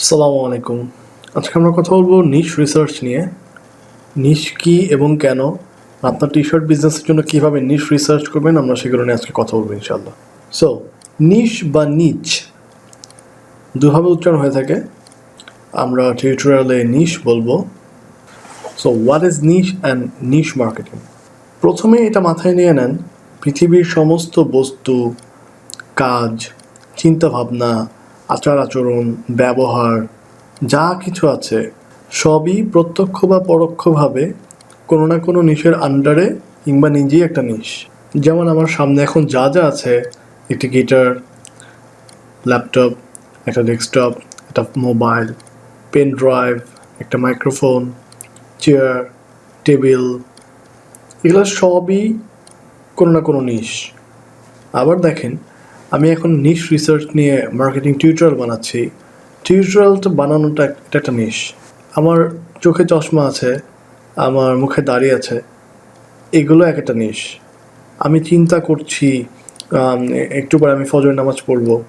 আসসালামু আলাইকুম। আজকে আমরা কথা বলব নিশ রিসার্চ নিয়ে। নিশ কি এবং কেন? আপনার টি শার্ট বিজনেসের জন্য কীভাবে নিশ রিসার্চ করবেন? আমরা সেগুলো নিয়ে আজকে কথা বলব ইনশাল্লাহ সো নিশ বা নিচ দুভাবে উচ্চারণ হয়ে থাকে। আমরা টিউটোরিয়ালে নিশ বলব। So what is niche and niche marketing প্রথমে এটা মাথায় নিয়ে নেন, পৃথিবীর সমস্ত বস্তু, কাজ, চিন্তাভাবনা আচার আচরণ, ব্যবহার, যা কিছু আছে, সবই প্রত্যক্ষ বা পরোক্ষভাবে কোনো না কোনো নিশের আন্ডারে কিংবা নিজেই একটা নিশ। যেমন আমার সামনে এখন যা যা আছে, একটি গিটার ল্যাপটপ একটা ডেস্কটপ একটা মোবাইল পেন ড্রাইভ একটা মাইক্রোফোন চেয়ার টেবিল এগুলো সবই কোনো না কোনো নিশ। আবার দেখেন আমি এখন নিশ রিসার্চ নিয়ে মার্কেটিং টিউটোরিয়াল বানাচ্ছি। টিউটোরিয়ালটা বানানোটা এক- এটা একটা নিশ আমার চোখে চশমা আছে, আমার মুখে দাড়ি আছে, এগুলো এক একটা নিশ আমি চিন্তা করছি একটু পরে আমি ফজর নামাজ পড়ব।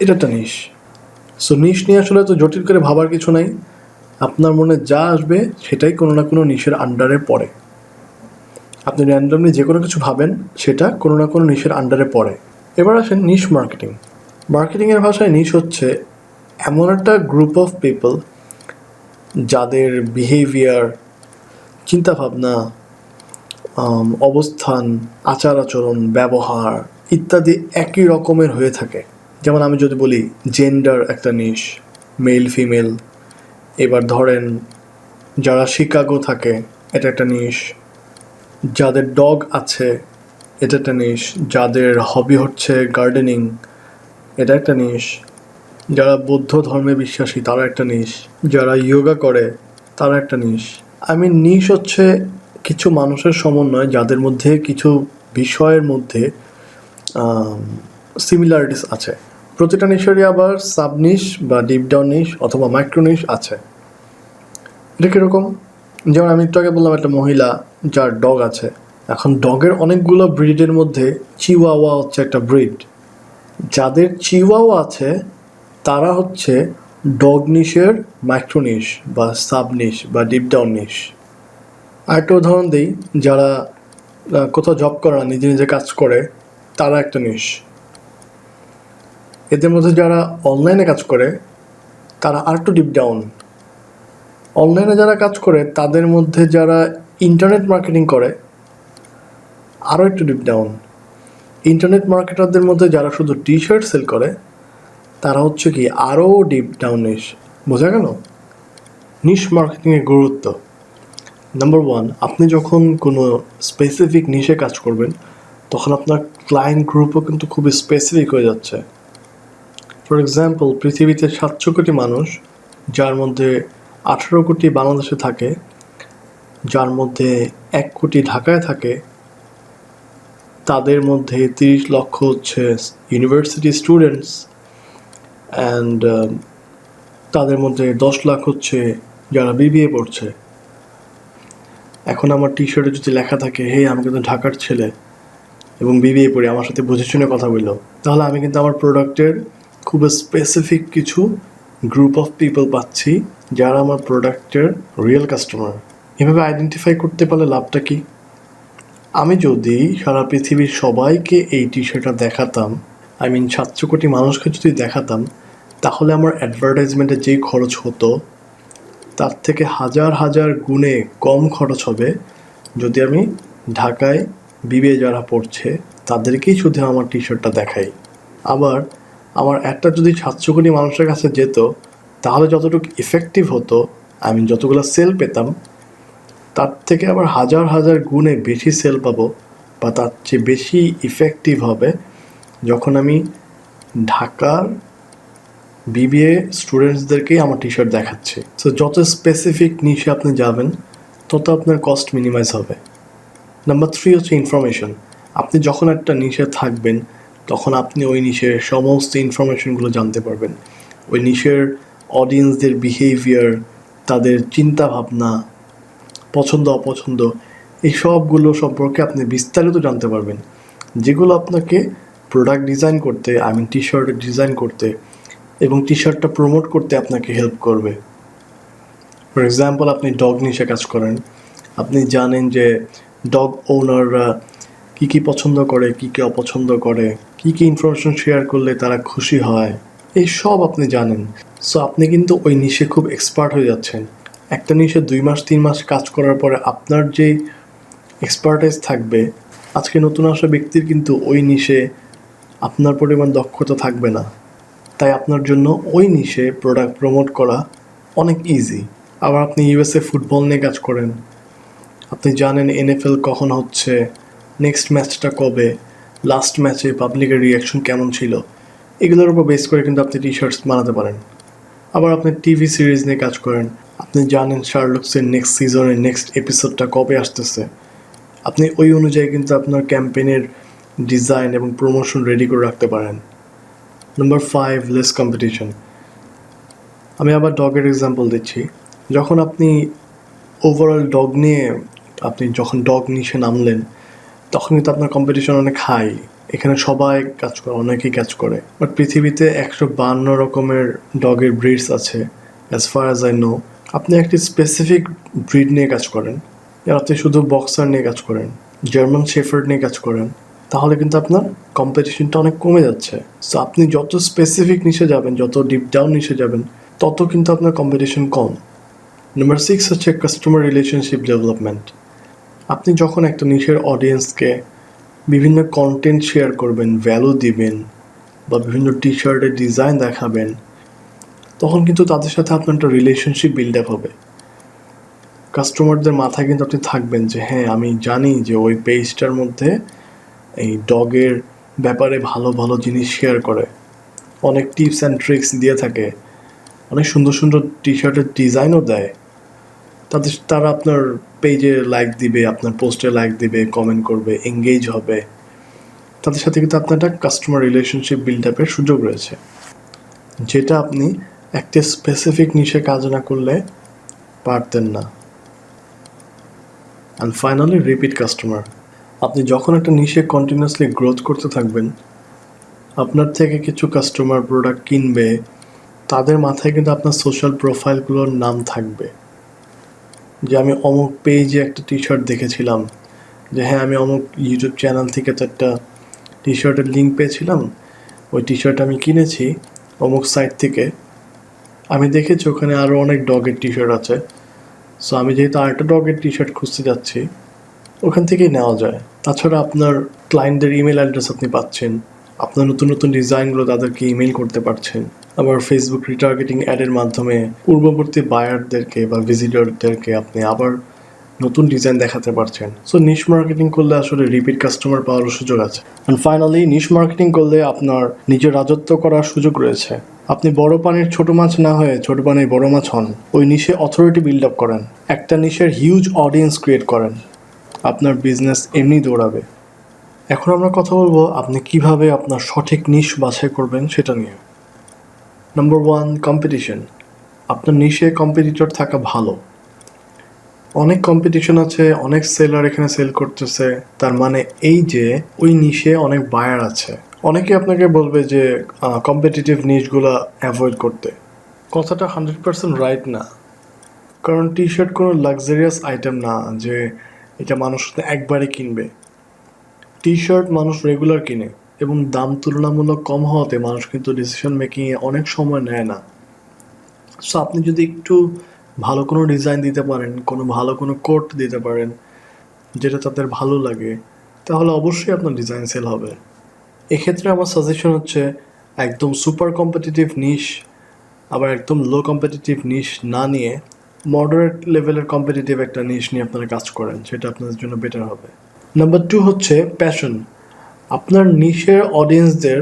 এটা একটা নিশ সো নিশ নিয়ে আসলে তো জটিল করে ভাবার কিছু নাই। আপনার মনে যা আসবে সেটাই কোনো না কোনো নিশের আন্ডারে পড়ে। আপনি র্যান্ডমলি যে কোনো কিছু ভাবেন, সেটা কোনো না কোনো নিশের আন্ডারে পড়ে। এবার আসেন নিশ মার্কেটিং মার্কেটিংয়ের ভাষায় নিশ হচ্ছে এমন একটা গ্রুপ অফ পিপল যাদের বিহেভিয়ার চিন্তাভাবনা অবস্থান আচার আচরণ ব্যবহার ইত্যাদি একই রকমের হয়ে থাকে। যেমন আমি যদি বলি জেন্ডার একটা নিশ মেল ফিমেল এবার ধরেন যারা শিকাগো থাকে, এটা একটা নিশ যাদের ডগ আছে এটা একটা নিশ যাদের হবি হচ্ছে গার্ডেনিং এটা একটা নিশ যারা বৌদ্ধ ধর্মে বিশ্বাসী, তারা একটা নিশ যারা ইয়োগা করে, তারা একটা নিশ আমি নিশ হচ্ছে কিছু মানুষের সমন্বয়, যাদের মধ্যে কিছু বিষয়ের মধ্যে সিমিলারিটিস আছে। প্রতিটা নিশেরই আবার সাবনিশ বা ডিপ ডাউন নিশ অথবা মাইক্রোনিশ আছে। এটা কীরকম? যেমন আমি একটু আগে বললাম, একটা মহিলা যার ডগ আছে। এখন ডগের অনেকগুলো ব্রিডের মধ্যে চিওয়াওয়া হচ্ছে একটা ব্রিড। যাদের চিওয়াওয়া আছে, তারা হচ্ছে ডগনিশের মাইক্রোনিশ বা সাবনিশ বা ডিপ ডাউন নিশ। আরেকটা উদাহরণ দিই, যারা কোথাও জব করে না, নিজে নিজে কাজ করে, তারা একটা নিশ। এদের মধ্যে যারা অনলাইনে কাজ করে, তারা আরেকটু ডিপ ডাউন। অনলাইনে যারা কাজ করে, তাদের মধ্যে যারা ইন্টারনেট মার্কেটিং করে আরও একটু ডিপ ডাউন ইন্টারনেট মার্কেটারদের মধ্যে যারা শুধু টি শার্ট সেল করে, তারা হচ্ছে কি আরও ডিপ ডাউন নিশ বোঝা গেল? নিশ মার্কেটিংয়ের গুরুত্ব। নাম্বার ওয়ান আপনি যখন কোনো স্পেসিফিক নিশে কাজ করবেন, তখন আপনার ক্লায়েন্ট গ্রুপও কিন্তু খুবই স্পেসিফিক হয়ে যাচ্ছে। ফর এক্সাম্পল পৃথিবীতে সাতশো কোটি মানুষ, যার মধ্যে আঠেরো কোটি বাংলাদেশে থাকে, যার মধ্যে এক কোটি ঢাকায় থাকে তাদের মধ্যে তিরিশ লক্ষ হচ্ছে ইউনিভার্সিটি স্টুডেন্টস অ্যান্ড তাদের মধ্যে দশ লাখ হচ্ছে যারা বিবিএ পড়ছে। এখন আমার টি শার্টে যদি লেখা থাকে, হে, আমি কিন্তু ঢাকার ছেলে এবং বিবিএ পড়ি, আমার সাথে বুঝে শুনে কথা বলল, তাহলে আমি কিন্তু আমার প্রোডাক্টের খুব স্পেসিফিক কিছু গ্রুপ অফ পিপল পাচ্ছি যারা আমার প্রোডাক্টের রিয়েল কাস্টমার এভাবে আইডেন্টিফাই করতে পারলে লাভটা কি? আমি যদি সারা পৃথিবীর সবাইকে এই টি শার্টটা দেখাতাম আই মিন সাতশো কোটি মানুষকে যদি দেখাতাম, তাহলে আমার অ্যাডভার্টাইজমেন্টে যেই খরচ হতো, তার থেকে হাজার হাজার গুণে কম খরচ হবে যদি আমি ঢাকায় বিবে যারা পড়ছে, তাদেরকেই শুধু আমার টি শার্টটা দেখাই। আবার আমার একটা যদি সাতশো কোটি মানুষের কাছে যেত, তাহলে যতটুকু ইফেক্টিভ হতো আমি যতগুলো সেল পেতাম তার থেকে আবার হাজার হাজার গুণে বেশি সেল পাবো বা তার চেয়ে বেশি ইফেক্টিভ হবে যখন আমি ঢাকার বিবিএ স্টুডেন্টসদেরকেই আমার টি শার্ট দেখাচ্ছি। সো যত স্পেসিফিক নিশে আপনি যাবেন, তত আপনার কস্ট মিনিমাইজ হবে। নাম্বার থ্রি হচ্ছে ইনফরমেশন আপনি যখন একটা নিশে থাকবেন, তখন আপনি ওই নিশের সমস্ত ইনফরমেশনগুলো জানতে পারবেন। ওই নিশের অডিয়েন্সদের বিহেভিয়ার তাদের চিন্তা ভাবনা পছন্দ, অপছন্দ, এই সবগুলো সম্পর্কে আপনি বিস্তারিত জানতে পারবেন। যেগুলো আপনাকে প্রোডাক্ট ডিজাইন করতে I mean T shirt design করতে এবং টি শার্টটা প্রমোট করতে আপনাকে হেল্প করবে। ফর এক্সাম্পল আপনি ডগ নিশে কাজ করেন। আপনি জানেন যে ডগ ওনাররা কী কী পছন্দ করে, কী কী অপছন্দ করে, কী কী ইনফরমেশন শেয়ার করলে তারা খুশি হয়, এই সব আপনি জানেন। সো আপনি কিন্তু ওই নিশে খুব এক্সপার্ট হয়ে যাচ্ছেন। একটা নিশে দুই মাস, তিন মাস কাজ করার পরে আপনার যেই এক্সপার্টাইজ থাকবে, আজকে নতুন আসা ব্যক্তির কিন্তু ওই নিশে আপনার পরিমাণ দক্ষতা থাকবে না। তাই আপনার জন্য ওই নিশে প্রোডাক্ট প্রমোট করা অনেক ইজি আবার আপনি ইউএসএ ফুটবল নিয়ে কাজ করেন। আপনি জানেন এনএফএল কখন হচ্ছে নেক্সট ম্যাচটা কবে লাস্ট ম্যাচে পাবলিকের রিয়াকশন কেমন ছিল। এগুলোর উপর বেস করে কিন্তু আপনি টি শার্টস বানাতে পারেন। আবার আপনি টিভি সিরিজ নিয়ে কাজ করেন। আপনি জানেন শার্লক্সের নেক্সট সিজনের নেক্সট এপিসোডটা কবে আসতেছে। আপনি ওই অনুযায়ী কিন্তু আপনার ক্যাম্পেইনের ডিজাইন এবং প্রমোশন রেডি করে রাখতে পারেন। নাম্বার ফাইভ লেস কম্পিটিশন আমি আবার ডগের এক্সাম্পল দিচ্ছি। যখন আপনি ওভারঅল ডগ নিয়ে আপনি যখন ডগ নিশে নামলেন, তখন কিন্তু আপনার কম্পিটিশন অনেক হাই এখানে সবাই কাজ করে, অনেকেই কাজ করে। বাট পৃথিবীতে একশো বান্ন রকমের ডগের ব্রিডস আছে as far as I know আপনি একটি স্পেসিফিক ব্রিড নিয়ে কাজ করেন আপনি শুধু বক্সার নিয়ে কাজ করেন জার্মান শেফার্ড নিয়ে কাজ করেন, তাহলে কিন্তু আপনার কম্পিটিশনটা অনেক কমে যাচ্ছে। সো আপনি যত স্পেসিফিক নিচে যাবেন, যত ডিপ ডাউন নিচে যাবেন, তত কিন্তু আপনার কম্পিটিশন কম। নাম্বার সিক্স হচ্ছে কাস্টমার রিলেশনশিপ ডেভেলপমেন্ট আপনি যখন একটা নিচের অডিয়েন্সকে বিভিন্ন কন্টেন্ট শেয়ার করবেন ভ্যালু দিবেন বা বিভিন্ন টি শার্টের ডিজাইন দেখাবেন তখন কিন্তু তাদের সাথে আপনার একটা রিলেশনশিপ বিল্ড আপ হবে। কাস্টমারদের মাথায় কিন্তু আপনি থাকবেন যে হ্যাঁ আমি জানি যে ওই পেজটার মধ্যে এই ডগের ব্যাপারে ভালো ভালো জিনিস শেয়ার করে। অনেক টিপস অ্যান্ড ট্রিক্স দিয়ে থাকে। অনেক সুন্দর সুন্দর টি শার্টের ডিজাইনও দেয়। তাদের, তারা আপনার পেজে লাইক দিবে, আপনার পোস্টে লাইক দিবে কমেন্ট করবে এঙ্গেজ হবে। তাদের সাথে কিন্তু আপনার একটা কাস্টমার রিলেশনশিপ বিল্ড আপের সুযোগ রয়েছে। যেটা আপনি একটা স্পেসিফিক নিশে কাজ না করলে পারতেন না। অ্যান্ড ফাইনালি রিপিট কাস্টমার আপনি যখন একটা নিশে কন্টিনিউয়াসলি গ্রোথ করতে থাকবেন, আপনার থেকে কিছু কাস্টমার প্রোডাক্ট কিনবে, তাদের মাথায় কিন্তু আপনার সোশ্যাল প্রোফাইলগুলোর নাম থাকবে। যে আমি অমুক পেজে একটা টি শার্ট দেখেছিলাম, যে হ্যাঁ আমি অমুক ইউটিউব চ্যানেল থেকে তো একটা টি শার্টের লিঙ্ক পেয়েছিলাম, ওই টি শার্ট আমি কিনেছি, অমুক সাইট থেকে আমি দেখেছি ওখানে আরও অনেক ডগের টি শার্ট আছে। সো আমি যেহেতু আরেকটা ডগের টি শার্ট খুঁজতে যাচ্ছি, ওখান থেকেই নেওয়া যায়। তাছাড়া আপনার ক্লায়েন্টদের ইমেল অ্যাড্রেস আপনি পাচ্ছেন, আপনার নতুন নতুন ডিজাইনগুলো তাদেরকে ইমেল করতে পারছেন, আবার ফেসবুক রিটার্গেটিং অ্যাডের মাধ্যমে পূর্ববর্তী বায়ারদেরকে বা ভিজিটরদেরকে আপনি আবার নতুন ডিজাইন দেখাতে পারছেন। সো নিশ মার্কেটিং করলে আসলে রিপিট কাস্টমার পাওয়ারও সুযোগ আছে। অ্যান্ড ফাইনালি নিশ মার্কেটিং করলে আপনার নিজের রাজত্ব করার সুযোগ রয়েছে। আপনি বড় পানির ছোট মাছ না হয়ে ছোট পানির বড় মাছ হন, ওই নিশে অথরিটি বিল্ড আপ করেন, একটা নিশের হিউজ অডিয়েন্স ক্রিয়েট করেন। আপনার বিজনেস এমনি দৌড়াবে। এখন আমরা কথা বলব আপনি কীভাবে আপনার সঠিক নিশ বাছাই করবেন সেটা নিয়ে। নাম্বার ওয়ান কম্পিটিশন আপনার নিশে কম্পিটিটর থাকা ভালো। অনেক কম্পিটিশন আছে, অনেক সেলার এখানে সেল করতেছে, তার মানে এই যে ওই নিশে অনেক বায়ার আছে। অনেকে আপনাকে বলবে যে কম্পিটিটিভ নিশগুলো অ্যাভয়েড করতে। কথাটা হান্ড্রেড পার্সেন্ট রাইট না। কারণ টি শার্ট কোনো লাক্সারিয়াস আইটেম না যে এটা মানুষ একবারে কিনবে। টি শার্ট মানুষ রেগুলার কিনে এবং দাম তুলনামূলক কম হওয়াতে মানুষ কিন্তু ডিসিশন মেকিংয়ে অনেক সময় নেয় না। সো আপনি যদি একটু ভালো কোনো ডিজাইন দিতে পারেন, কোনো ভালো কোনো কোট দিতে পারেন, যেটা তাদের ভালো লাগে, তাহলে অবশ্যই আপনার ডিজাইন সেল হবে। এক্ষেত্রে আমার সাজেশন হচ্ছে একদম সুপার কম্পিটিটিভ নিশ আবার একদম লো কম্পিটিটিভ নিশ না নিয়ে মডারেট লেভেলের কম্পিটিটিভ একটা নিশ নিয়ে আপনারা কাজ করেন, সেটা আপনাদের জন্য বেটার হবে। নাম্বার টু হচ্ছে প্যাশন আপনার নিশের অডিয়েন্সদের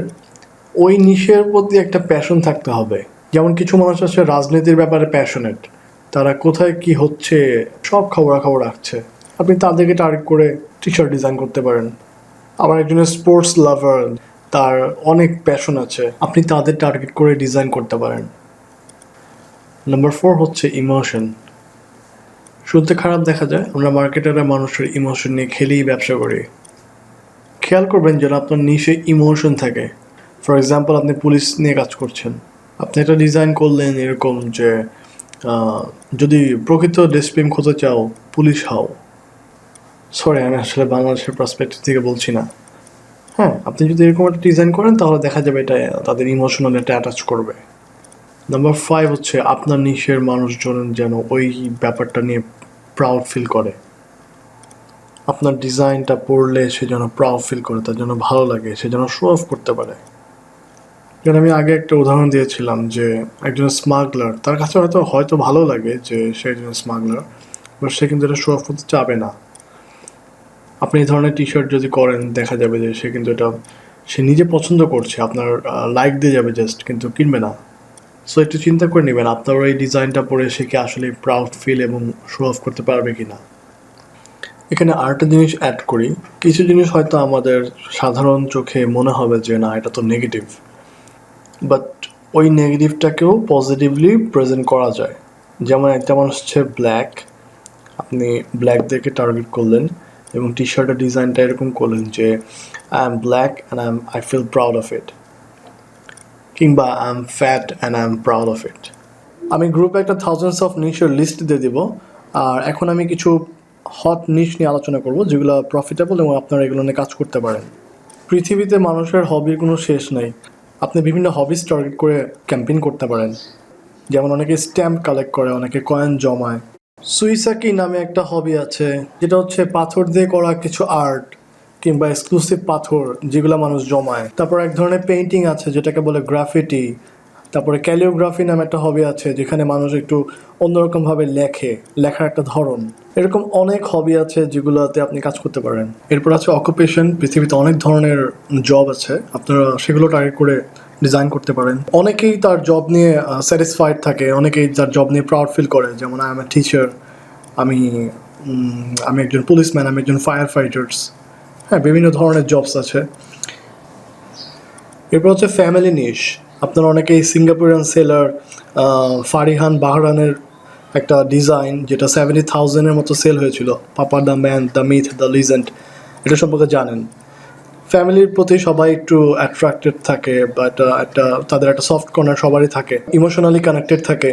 ওই নিশের প্রতি একটা প্যাশন থাকতে হবে। যেমন কিছু মানুষ আছে রাজনীতির ব্যাপারে প্যাশনেট তারা কোথায় কি হচ্ছে, সব খবরাখবর রাখছে। আপনি তাদেরকে টার্গেট করে টি শার্ট ডিজাইন করতে পারেন। আবার একজনের স্পোর্টস লাভার তার অনেক প্যাশন আছে। আপনি তাদের টার্গেট করে ডিজাইন করতে পারেন। নাম্বার ফোর হচ্ছে ইমোশন শুনতে খারাপ দেখা যায়, আমরা মার্কেটাররা মানুষের ইমোশন নিয়ে খেলেই ব্যবসা করি। খেয়াল করবেন যেন আপনার নিশে ইমোশন থাকে। ফর এক্সাম্পল আপনি পুলিশ নিয়ে কাজ করছেন। আপনি একটা ডিজাইন করলেন এরকম যে যদি প্রকৃত দেশপ্রেম খুঁজে চাও, পুলিশ হও। সরি আমি আসলে বাংলাদেশের পার্সপেক্টিভ থেকে বলছি না। হ্যাঁ আপনি যদি এরকম একটা ডিজাইন করেন, তাহলে দেখা যাবে এটা, তাদের ইমোশনাল একটা অ্যাটাচ করবে। নাম্বার ফাইভ হচ্ছে, আপনার নিশের মানুষজন যেন ওই ব্যাপারটা নিয়ে প্রাউড ফিল করে। আপনার ডিজাইনটা পড়লে সে যেন প্রাউড ফিল করে, তার জন্য ভালো লাগে, সে যেন শো অফ করতে পারে। যেন আমি আগে একটা উদাহরণ দিয়েছিলাম যে, একজন স্মাগলার তার কাছে হয়তো হয়তো ভালো লাগে যে, সে একজন স্মাগলার বাট সে কিন্তু এটা শো অফ করতে চাবে না। আপনি এই ধরনের টি শার্ট যদি করেন, দেখা যাবে যে সে কিন্তু এটা সে নিজে পছন্দ করছে, আপনার লাইক দিয়ে যাবে জাস্ট কিন্তু কিনবে না। সো একটু চিন্তা করে নেবেন, আপনার এই ডিজাইনটা পরে সে কি আসলে প্রাউড ফিল এবং শো অফ করতে পারবে কি না এখানে আরেকটা জিনিস অ্যাড করি। কিছু জিনিস হয়তো আমাদের সাধারণ চোখে মনে হবে যে, না, এটা তো নেগেটিভ বাট ওই নেগেটিভটাকেও পজিটিভলি প্রেজেন্ট করা যায়। যেমন একটা মানুষ হচ্ছে ব্ল্যাক আপনি ব্ল্যাক দেখে টার্গেট করলেন। এবং টি শার্টের ডিজাইনটা এরকম করলেন যে I am black and I am I feel proud of it কিংবা I am fat and I am proud of it আমি গ্রুপে একটা থাউজেন্ডস অফ নিশের লিস্ট দিয়ে দিব। আর এখন আমি কিছু হট নিশ নিয়ে আলোচনা করব, যেগুলো প্রফিটেবল এবং আপনারা এগুলো নিয়ে কাজ করতে পারেন। পৃথিবীতে মানুষের হবির কোনো শেষ নেই। আপনি বিভিন্ন হবিস টার্গেট করে ক্যাম্পেইন করতে পারেন। যেমন অনেকে স্ট্যাম্প কালেক্ট করে, অনেকে কয়েন জমায়। সুইসাকি নামে একটা হবি আছে, যেটা হচ্ছে পাথর দিয়ে করা কিছু আর্ট কিংবা এক্সক্লুসিভ পাথর যেগুলো মানুষ জমায়। তারপর এক ধরনের পেইন্টিং আছে, যেটাকে বলে গ্রাফিটি তারপরে ক্যালিওগ্রাফি নামে একটা হবি আছে, যেখানে মানুষ একটু অন্যরকমভাবে লেখে, লেখার একটা ধরন। এরকম অনেক হবি আছে যেগুলোতে আপনি কাজ করতে পারেন। এরপর আছে অকুপেশন পৃথিবীতে অনেক ধরনের জব আছে। আপনারা সেগুলো টার্গেট করে ডিজাইন করতে পারেন। অনেকেই তার জব নিয়ে স্যাটিসফাইড থাকে, অনেকেই তার জব নিয়ে প্রাউড ফিল করে, যেমন আই এম এ টিচার আমি আমি একজন পুলিশম্যান আমি একজন ফায়ার ফাইটার্স হ্যাঁ বিভিন্ন ধরনের জবস আছে। এরপর হচ্ছে ফ্যামিলি নিশ আপনার অনেকেই সিঙ্গাপুরিয়ান সেলার ফারিহান বাহরানের একটা ডিজাইন যেটা সেভেন্টি থাউজেন্ডের মতো সেল হয়েছিল পাপার the man the myth the legend এটা সম্পর্কে জানেন। ফ্যামিলির প্রতি সবাই একটু অ্যাট্রাক্টেড থাকে বা একটা একটা, তাদের একটা সফট কর্নার সবারই থাকে ইমোশনালি কানেক্টেড থাকে।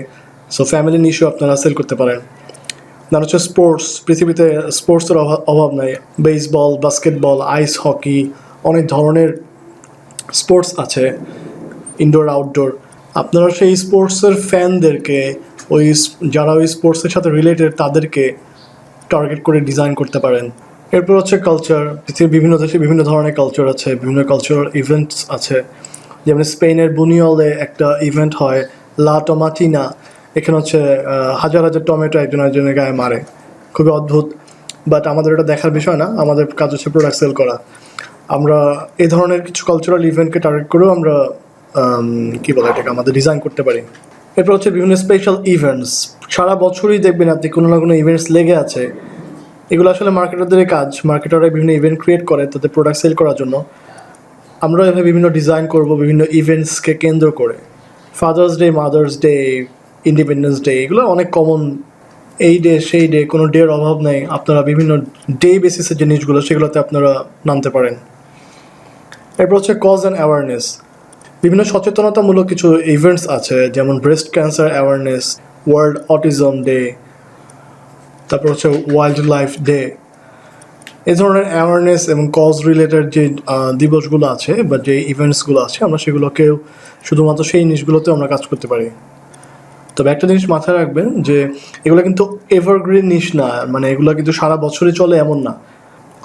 সো ফ্যামিলি নিশেও আপনারা সেল করতে পারেন। দেন হচ্ছে স্পোর্টস পৃথিবীতে স্পোর্টসের অভাব নাই। বেসবল বাস্কেটবল আইস হকি অনেক ধরনের স্পোর্টস আছে ইনডোর আউটডোর আপনারা সেই স্পোর্টসের ফ্যানদেরকে ওই, যারা ওই স্পোর্টসের সাথে রিলেটেড তাদেরকে টার্গেট করে ডিজাইন করতে পারেন। এরপর হচ্ছে কালচার পৃথিবীর বিভিন্ন দেশে বিভিন্ন ধরনের কালচার আছে বিভিন্ন কালচারাল ইভেন্টস আছে। যেমন স্পেনের বুনিয়লে একটা ইভেন্ট হয় লা টমাটিনা। এখানে হচ্ছে হাজার হাজার টমেটো একজন একজনের গায়ে মারে। খুবই অদ্ভুত। বাট আমাদের এটা দেখার বিষয় না আমাদের কাজ হচ্ছে প্রোডাক্ট সেল করা। আমরা এই ধরনের কিছু কালচারাল ইভেন্টকে টার্গেট করেও আমরা আম, কি বলে এটাকে আমাদের ডিজাইন করতে পারি। এরপর হচ্ছে বিভিন্ন স্পেশাল ইভেন্টস সারা বছরই দেখবেন আপনি কোনো না কোনো ইভেন্টস লেগে আছে। এগুলো আসলে মার্কেটারদের কাজ। মার্কেটাররা বিভিন্ন ইভেন্ট ক্রিয়েট করে তাদের প্রোডাক্ট সেল করার জন্য। আমরা এভাবে বিভিন্ন ডিজাইন করব, বিভিন্ন ইভেন্টসকে কেন্দ্র করে। Father's Day Mother's Day Independence Day এগুলো অনেক কমন এই ডে সেই ডে কোনো ডের অভাব নেই। আপনারা বিভিন্ন ডে বেসিসের জিনিসগুলো, সেগুলোতে আপনারা নামতে পারেন। এরপর হচ্ছে কজ অ্যান্ড অ্যাওয়ারনেস বিভিন্ন সচেতনতামূলক কিছু ইভেন্টস আছে, যেমন breast cancer awareness world autism day তারপর হচ্ছে ওয়াইল্ড লাইফ ডে এই ধরনের অ্যাওয়ারনেস এবং কজ রিলেটেড যে দিবসগুলো আছে বা যে ইভেন্টসগুলো আছে, আমরা সেগুলোকেও শুধুমাত্র সেই জিনিসগুলোতে আমরা কাজ করতে পারি। তবে একটা জিনিস মাথায় রাখবেন যে, এগুলো কিন্তু এভারগ্রিন নিশ না মানে এগুলো কিন্তু সারা বছরই চলে এমন না।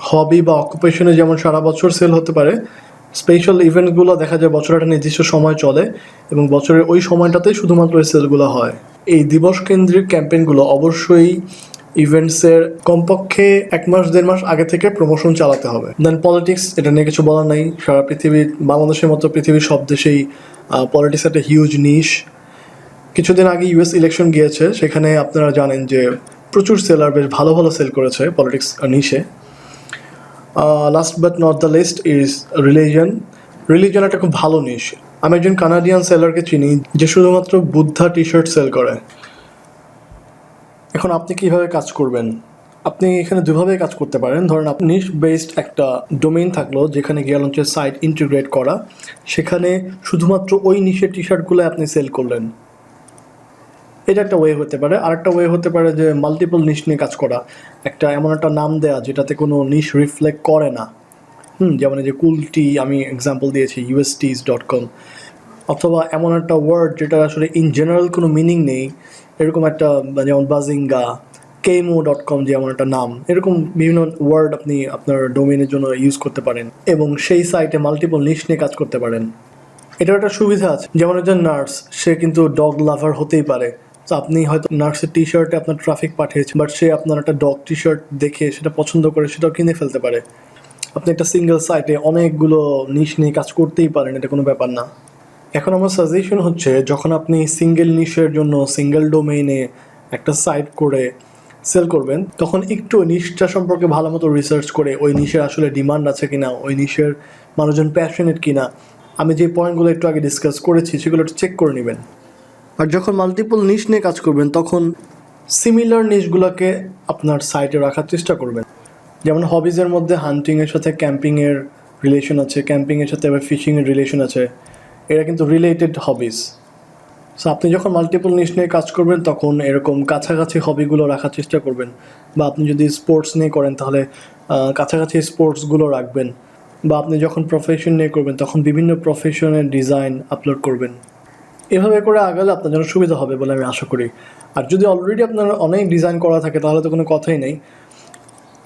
হবি বা অকুপেশনে যেমন সারা বছর সেল হতে পারে স্পেশাল ইভেন্টগুলো দেখা যায় বছরের একটা নির্দিষ্ট সময় চলে এবং বছরের ওই সময়টাতেই শুধুমাত্র এই সেলগুলো হয়। এই দিবস কেন্দ্রিক ক্যাম্পেইনগুলো অবশ্যই ইভেন্টসের কমপক্ষে এক মাস, দেড় মাস আগে থেকে প্রমোশন চালাতে হবে। দেন পলিটিক্স এটা নিয়ে কিছু বলার নাই। সারা পৃথিবীর বাংলাদেশের মতো পৃথিবীর সব দেশেই পলিটিক্স একটা হিউজ নিশ কিছুদিন আগে ইউএস ইলেকশন গিয়েছে, সেখানে আপনারা জানেন যে প্রচুর সেলার বেশ ভালো ভালো সেল করেছে politics নিশে last but not the least is religion religion একটা খুব ভালো নিশ আমি একজন কানাডিয়ান সেলারকে চিনি, যে শুধুমাত্র বুদ্ধা টি শার্ট সেল করে। এখন আপনি কীভাবে কাজ করবেন? আপনি এখানে দুভাবে কাজ করতে পারেন। ধরেন আপনি বেসড একটা ডোমেইন থাকল, যেখানে গিয়া লঞ্চের সাইট ইন্টিগ্রেট করা। সেখানে শুধুমাত্র ওই নিশের টি শার্টগুলো আপনি সেল করলেন। এটা একটা ওয়ে হতে পারে। আরেকটা ওয়ে হতে পারে যে মাল্টিপল নিশ নিয়ে কাজ করা। একটা এমন একটা নাম দেয়া, যেটাতে কোনো নিশ রিফ্লেক্ট করে না। হুম, যেমন যে কুলটি আমি এক্সাম্পল দিয়েছি ইউএসটিস ডট কম অথবা এমন একটা ওয়ার্ড যেটা আসলে ইন জেনারেল কোনো মিনিং নেই। এরকম একটা যেমন বাজিঙ্গা কেমো ডট কম যেমন একটা নাম, এরকম বিভিন্ন ওয়ার্ড আপনি আপনার ডোমেনের জন্য ইউজ করতে পারেন এবং সেই সাইটে মাল্টিপল নিশ নিয়ে কাজ করতে পারেন। এটার একটা সুবিধা আছে, যেমন একজন নার্স সে কিন্তু ডগ লাভার হতেই পারে। তো আপনি হয়তো নার্সের টি শার্টে আপনার ট্রাফিক পাঠিয়েছেন বাট সে আপনার একটা ডগ টি শার্ট দেখে সেটা পছন্দ করে, সেটাও কিনে ফেলতে পারে। আপনি একটা সিঙ্গেল সাইটে অনেকগুলো নিশ নিয়ে কাজ করতেই পারেন, এটা কোনো ব্যাপার না। এখন আমার সাজেশন হচ্ছে, যখন আপনি সিঙ্গেল নিশের জন্য সিঙ্গেল ডোমেইনে একটা সাইট করে সেল করবেন, তখন একটু নিশটা সম্পর্কে ভালো মতো রিসার্চ করে ওই নিশের আসলে ডিমান্ড আছে কিনা, ওই নিশের মানুষজন প্যাশনেট কিনা, আমি যে পয়েন্টগুলো একটু আগে ডিসকাস করেছি, সেগুলো একটু চেক করে নেবেন। আর যখন মাল্টিপল নিশ নিয়ে কাজ করবেন, তখন সিমিলার নিশগুলোকে আপনার সাইটে রাখার চেষ্টা করবেন। যেমন হবিজের মধ্যে হান্টিংয়ের সাথে ক্যাম্পিংয়ের রিলেশন আছে ক্যাম্পিংয়ের সাথে আবার ফিশিংয়ের রিলেশন আছে। এরা কিন্তু রিলেটেড হবিস সো আপনি যখন মাল্টিপল নিশ নিয়ে কাজ করবেন, তখন এরকম কাছাকাছি হবিগুলো রাখার চেষ্টা করবেন। বা আপনি যদি স্পোর্টস নিয়ে করেন, তাহলে কাছাকাছি স্পোর্টসগুলো রাখবেন। বা আপনি যখন প্রফেশন নিয়ে করবেন, তখন বিভিন্ন প্রফেশনের ডিজাইন আপলোড করবেন। এভাবে করে আগালে আপনার জন্য সুবিধা হবে বলে আমি আশা করি। আর যদি অলরেডি আপনার অনেক ডিজাইন করা থাকে, তাহলে তো কোনো কথাই নেই।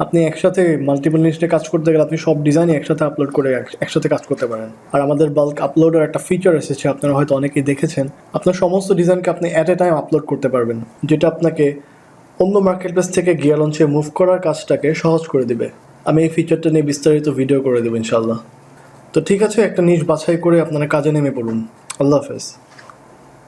আপনি একসাথে মাল্টিপল লিস্টে কাজ করতে গেলে আপনি সব ডিজাইনই একসাথে আপলোড করে একসাথে কাজ করতে পারেন। আর আমাদের বাল্ক আপলোডের একটা ফিচার এসেছে, আপনারা হয়তো অনেকেই দেখেছেন। আপনার সমস্ত ডিজাইনকে আপনি অ্যাট এ টাইম আপলোড করতে পারবেন, যেটা আপনাকে অন্য মার্কেট প্লেস থেকে গিয়ার লঞ্চে মুভ করার কাজটাকে সহজ করে দিবে। আমি এই ফিচারটা নিয়ে বিস্তারিত ভিডিও করে দেবো ইনশাল্লাহ তো ঠিক আছে, একটা নিজ বাছাই করে আপনারা কাজে নেমে পড়ুন। আল্লাহ হাফেজ।